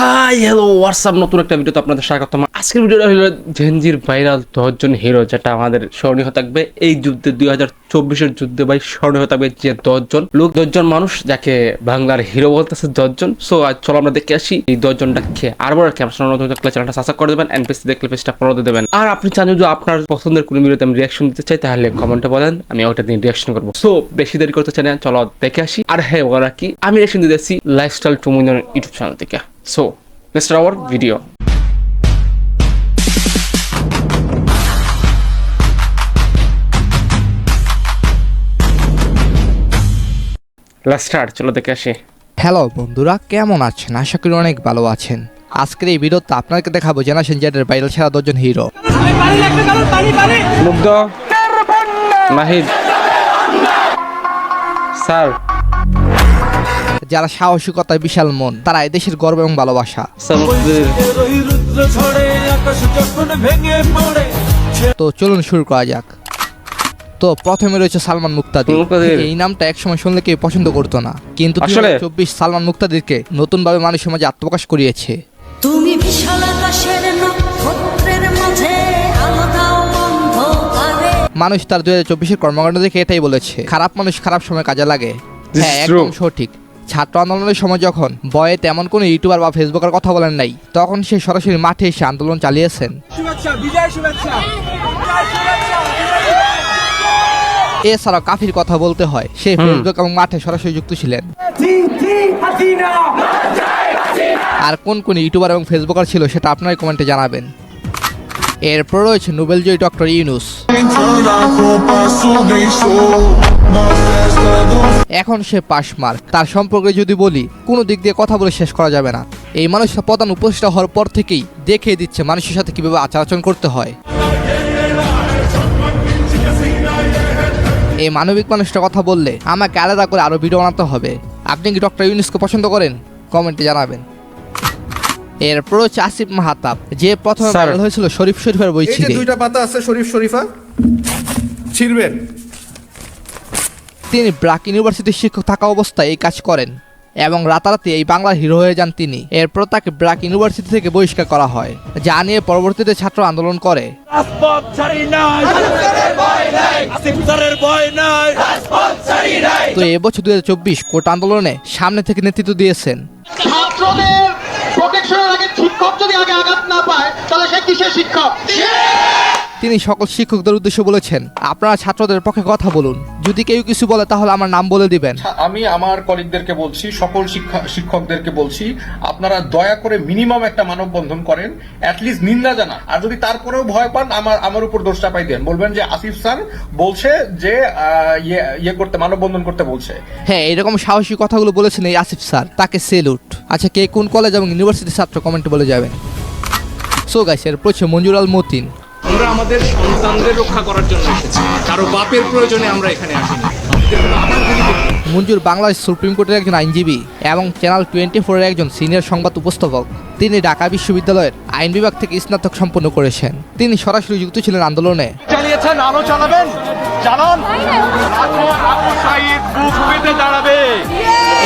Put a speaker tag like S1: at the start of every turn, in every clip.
S1: Hi hello WhatsApp নতুন একটা ভিডিওতে আপনাদের স্বাগতম। আজকের ভিডিওটা হলো জেনজির ভাইরাল দশজন হিরো যেটা আমাদের স্মরণীয় থাকবে এই যুদ্ধে দুই হাজার চব্বিশের যুদ্ধে ভাই স্মরণীয় থাকবে যে দশজন। লোক দশজন মানুষ যাকে বাংলার হিরো বলতেছে দশজন। সো আজ চলো আমরা দেখে আসি এই দশজনটা খেয়ে আর বড় ক্যামেরা নতুন থাকলে চ্যানেলটা সাবস্ক্রাইব করে দেবেন এনপিসি দেখলে পেজটা ফলো দিয়ে দেবেন। আর আপনি চান যদি আপনার পছন্দের কোনো ভিডিওতে আমি রিয়াকশন দিতে চাই, তাহলে কমেন্টে বলেন, আমি ওটা নিয়ে রিয়াকশন করব। সো বেশি দেরি করতে চাই না, চলো দেখে আসি। আর হ্যাঁ ওরা কি, আমি রিয়াকশন দিতেছি lifestyle two million YouTube channel থেকে। So let's start our start চলো দেখে আসি।
S2: হ্যালো বন্ধুরা কেমন আছেন? আশা করি অনেক ভালো আছেন। আজকের এই ভিডিওতে আপনাকে দেখাবো জেনারেশন জেডের ভাইরাল সেরা দশজন হিরো।
S1: মুগ্ধ? নাহিদ স্যার?
S2: যারা সাহসিকতায় বিশাল মন তারা এদেশের গর্ব এবং ভালোবাসা। তো চলুন শুরু করা যাক। তো প্রথমে রয়েছে সালমান মুক্তাদি। এই নামটা একসময় শুনলে কেউ পছন্দ করতো না। কিন্তু চব্বিশ সালমান মুক্তাদিরকে নতুনভাবে মানুষের মাঝে আত্মপ্রকাশ করিয়েছে।
S3: তুমি বিশাল আকাশের নক্ষত্রের মাঝে আলো
S2: মানুষ তার দুই হাজার চব্বিশের কর্মকাণ্ড দেখে এটাই বলেছে। খারাপ মানুষ খারাপ সময় কাজে লাগে। হ্যাঁ একদম সঠিক। ছাত্র আন্দোলনের সময় যখন বয়ে তেমন কোনো ইউটিউবার বা ফেসবুকের কথা বলেন নাই তখন সে সরাসরি মাঠে এসে আন্দোলন চালিয়েছেন। এছাড়াও কাফির কথা বলতে হয়। সে ফেসবুক এবং মাঠে সরাসরি যুক্ত ছিলেন। আর কোন কোন ইউটিউবার এবং ফেসবুকার ছিল সেটা আপনার কমেন্টে জানাবেন। এরপর রয়েছে নোবেলজয়ী ডক্টর ইউনুস। এখন সে পাশ মার্ক। তার সম্পর্কে যদি বলি কোনো দিক দিয়ে কথা বলে শেষ করা যাবে না। এই মানুষটা প্রধান উপদেষ্টা হওয়ার পর থেকেই দেখিয়ে দিচ্ছে মানুষের সাথে কীভাবে আচার আচরণ করতে হয়। এই মানবিক মানুষটা কথা বললে আমাকে আলাদা করে আরও ভিডিও বানাতে হবে। আপনি কি ডক্টর ইউনিসকে পছন্দ করেন? কমেন্টে জানাবেন। এরপর হচ্ছে আসিফ মাহাতাব যে প্রথম ভাইরাল হয়েছিল শরীফ শরীফের বই
S4: এই যে
S2: ছিঁড়ে।
S4: দুইটা পাতা আছে শরীফ শরীফা ছিড়বেন।
S2: তিনি ব্রাক ইউনিভার্সিটির শিক্ষক থাকা অবস্থায় এই কাজ করেন। এবং রাতারাতি এই বাংলার হিরো হয়ে যান তিনি। এরপর তাকে ব্রাক ইউনিভার্সিটি থেকে বহিষ্কার করা হয় যা নিয়ে পরবর্তীতে ছাত্র আন্দোলন করে। তো এবছর দুই হাজার চব্বিশ কোর্ট আন্দোলনে সামনে থেকে নেতৃত্ব দিয়েছেন।
S5: ছাত্রদের প্রোটেকশনের আগে শিক্ষক যদি আগে আঘাত না পায় তাহলে সে কিসের শিক্ষক?
S2: তিনি সকল শিক্ষকদের উদ্দেশ্যে বলেছেন আপনারা ছাত্রদের পক্ষে কথা বলুন। যদি কেউ কিছু বলে তাহলে আমার নাম বলে দিবেন।
S6: আমি আমার কলিগদেরকে বলছি সকল শিক্ষা শিক্ষকদেরকে বলছি আপনারা দয়া করে মিনিমাম একটা মানববন্ধন করেন অ্যাটলিস্ট নিন্দা জানান। আর যদি তারপরেও ভয় পান আমার আমার উপর দোষ চাপাই দেন। বলবেন যে আসিফ স্যার বলছে যে ইয়ে ইয়ে করতে মানববন্ধন করতে বলছে।
S2: হ্যাঁ এরকম সাহসী কথাগুলো বলেছেন এই আসিফ স্যার। তাকে সেলুট আচ্ছা কে কোন কলেজ এবং ইউনিভার্সিটির ছাত্র কমেন্টে বলে যাবেন? সো গাইস এর প্রচুর মঞ্জুর আল মতিন।
S7: আমরা আমাদের সন্তানদের রক্ষা করার জন্য এসেছি। কারও বাপের প্রয়োজনে আমরা এখানে আসিনি।
S2: মঞ্জুর বাংলাদেশ সুপ্রিম কোর্টের একজন আইনজীবী এবং চ্যানেল টোয়েন্টি ফোরের একজন সিনিয়র সংবাদ উপস্থাপক। তিনি ঢাকা বিশ্ববিদ্যালয়ের আইন বিভাগ থেকে স্নাতক সম্পন্ন করেছেন। তিনি সরাসরি যুক্ত ছিলেন আন্দোলনে।
S5: চালিয়েছেন আলো চালাবেন। জানান দাঁড়াবে।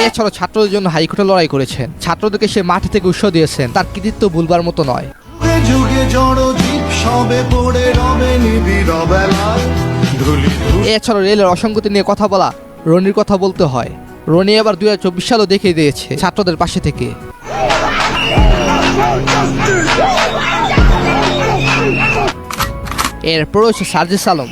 S2: এছাড়াও ছাত্রদের জন্য হাইকোর্টে লড়াই করেছেন। ছাত্রদেরকে সে মাঠ থেকে উৎসাহ দিয়েছেন। তার কৃতিত্ব ভুলবার মতো নয়।
S8: যুগে জড় জীব সবে পড়ে রবে নিবিড়
S2: রেলের অসঙ্গতি নিয়ে কথা বলা রনির কথা বলতে হয়। রনি এবার দুই হাজার চব্বিশ সালও দেখিয়ে দিয়েছে ছাত্রদের পাশে থেকে। এরপর হচ্ছে সার্জিস আলম।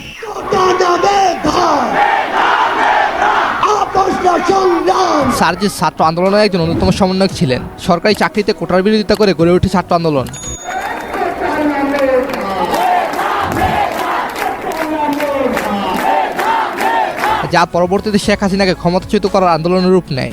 S2: সার্জিস ছাত্র আন্দোলনের একজন অন্যতম সমন্বয়ক ছিলেন। সরকারি চাকরিতে কোটার বিরোধিতা করে গড়ে ওঠে ছাত্র আন্দোলন। যা পরবর্তীতে শেখ হাসিনাকে ক্ষমতাচ্যুত করার আন্দোলনের রূপ নেয়।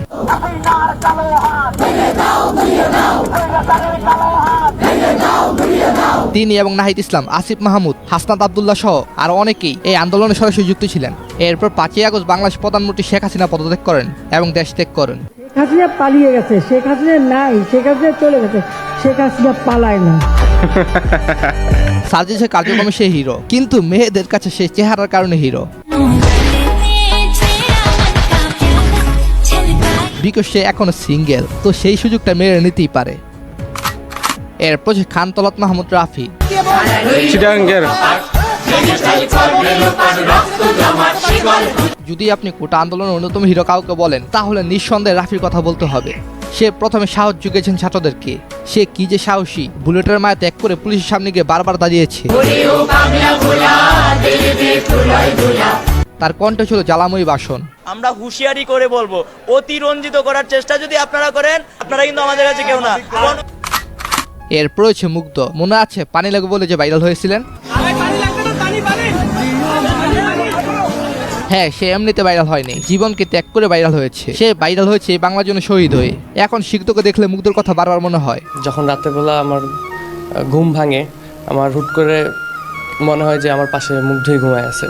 S2: তিনি এবং নাহিদ ইসলাম আসিফ মাহমুদ হাসনাত আবদুল্লাহ সহ আরও অনেকেই এই আন্দোলনে সরাসরি যুক্ত ছিলেন। এরপর পাঁচই আগস্ট বাংলাদেশ প্রধানমন্ত্রী শেখ হাসিনা পদত্যাগ করেন এবং দেশ ত্যাগ করেন।
S9: শেখ হাসিনা পালিয়ে গেছে শেখ হাসিনা নাই শেখ হাসিনা চলে গেছে শেখ হাসিনা পালায় না।
S2: সার্জিসের কার্যক্রমে সে হিরো কিন্তু মেয়েদের কাছে সে চেহারার কারণে হিরো। বিকজ সে এখনও সিঙ্গেল তো সেই সুযোগটা মেয়েরা নিতেই পারে। এরপর খান তলাত মাহমুদ রাফি। যদি আপনি কোটা আন্দোলনের অন্যতম হিরো কাউকে বলেন তাহলে নিঃসন্দেহে রাফির কথা বলতে হবে। সে প্রথমে সাহস জুগিয়েছেন ছাত্রদেরকে। সে কি যে সাহসী বুলেটের মায়া ত্যাগ করে পুলিশের সামনে গিয়ে বারবার দাঁড়িয়েছে। তার কণ্ঠ ছিল জ্বালাময়ী বাসন
S10: আমরা হুঁশিয়ারি করে বলব অতিরঞ্জিত করার চেষ্টা যদি আপনারা করেন আপনারা কিন্তু আমাদের কাছে কেউ না।
S2: এরপর রয়েছে মুগ্ধ। মনে আছে পানি লাগবে বলে যে ভাইরাল হয়েছিলেন? হ্যাঁ সে এমনিতে ভাইরাল হয়নি। জীবনকে ত্যাগ করে ভাইরাল হয়েছে। সে ভাইরাল হয়েছে বাংলার জন্য শহীদ হয়ে। এখন শিক্ষককে দেখলে মুগ্ধর কথা বারবার মনে হয়।
S11: যখন রাতেরবেলা আমার ঘুম ভাঙে আমার হুট করে মনে হয় যে আমার পাশে মুগ্ধই ঘুমায় আছে।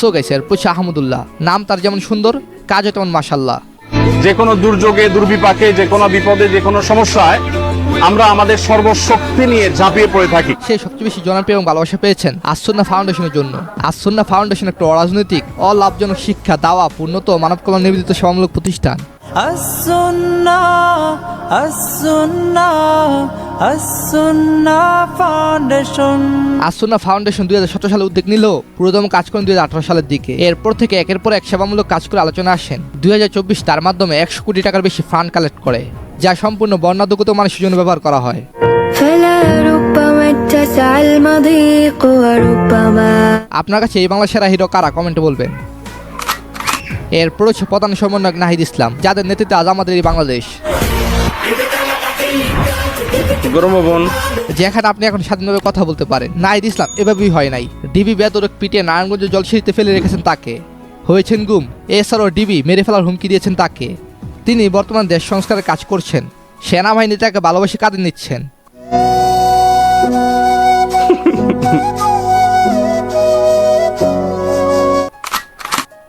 S2: সো এরপর হচ্ছে আহমদুল্লাহ। নাম তার যেমন সুন্দর কাজও তেমন মাসাল্লাহ
S5: যে কোনো দুর্যোগে দুর্বিপাকে যে কোনো বিপদে যে কোনো সমস্যায় আমরা আমাদের সর্বশক্তি নিয়ে ঝাঁপিয়ে পড়ে থাকি।
S2: সে সবচেয়ে বেশি জনপ্রিয় এবং ভালোবাসা পেয়েছেন আসন্না ফাউন্ডেশনের জন্য। আসন্না ফাউন্ডেশন একটা অরাজনৈতিক অলাভজনক শিক্ষা দাওয়া পূর্ণত মানব কল্যাণ নিবেদিত সেবামূলক প্রতিষ্ঠান। আসন্না ফাউন্ডেশন দুই হাজার সালে উদ্যোগ নিল পুরোদম কাজ করেন দুই সালের দিকে এরপর থেকে একের পর এক সেবামূলক কাজ করে আলোচনা আসেন দুই তার মাধ্যমে একশো কোটি টাকার বেশি ফান্ড কালেক্ট করে যা সম্পূর্ণ বর্ণাদুগত মানুষের জন্য ব্যবহার করা হয়
S3: فلا ربما اتسع المضيق وربما
S2: আপনার কাছে এই বাংলা সেরা হিরো কারা কমেন্টে বলবেন হচ্ছে প্রধান সমন্বয়ক নাহিদ ইসলাম যাদের নেতৃত্বে আজ আমাদের এই বাংলাদেশ। যেখানে আপনি এখন স্বাধীনভাবে কথা বলতে পারেন। নাহিদ ইসলাম এভাবেই হয় নাই। ডিবি বেদরক পিটিয়ে নারায়ণগঞ্জ জলসিঁড়িতে ফেলে রেখেছেন তাকে। হয়েছেন গুম। এছাড়াও ডিবি মেরে ফেলার হুমকি দিয়েছেন তাকে। তিনি বর্তমান দেশ সংস্কারের কাজ করছেন। সেনাবাহিনী তাকে ভালোবাসে কাঁদে নিচ্ছেন।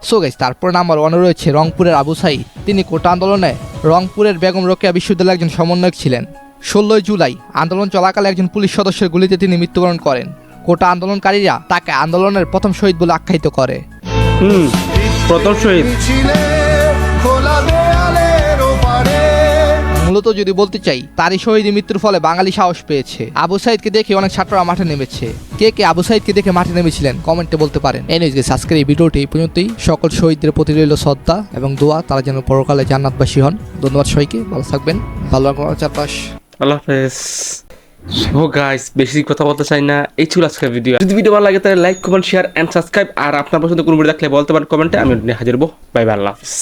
S2: সো গাইস তারপর নাম্বার ওয়ানে রয়েছে রংপুরের আবু সাইদ। তিনি কোটা আন্দোলনে রংপুরের বেগম রোকেয়া বিশ্ববিদ্যালয়ের একজন সমন্বয়ক ছিলেন। ষোলোই জুলাই আন্দোলন চলাকালে একজন পুলিশ সদস্যের গুলিতে তিনি মৃত্যুবরণ করেন। কোটা আন্দোলনকারীরা তাকে আন্দোলনের প্রথম শহীদ বলে আখ্যায়িত করে।
S1: প্রথম শহীদ।
S2: মূলত যদি বলতে চাই তারই শহীদ মৃত্যুর ফলে বাঙালি সাহস পেয়েছে। আবু সাইদকে দেখে অনেক ছাত্ররা মাঠে নেমেছে। কে কে আবু সাইদকে দেখে মাঠে নেমেছিলেন কমেন্টে বলতে পারেন। গেছে আজকের এই ভিডিওটি এই পর্যন্তই। সকল শহীদদের প্রতি রইল শ্রদ্ধা এবং দোয়া তারা যেন পরকালে জান্নাতবাসী হন। ধন্যবাদ সবাইকে ভালো থাকবেন। ভালো আমার চারপাশ।
S1: আল্লাহ হাফেজ। সো গাইস বেশি কথা বলতে চাই না। এই ছিল আজকের ভিডিও। যদি ভিডিও ভালো লাগে তাহলে like comment share and subscribe আর আপনার পছন্দ কোনো ভিডিও দেখলে বলতে পারেন কমেন্টে। আমি হাজির হব। বাই বাই আল্লাহ হাফেজ।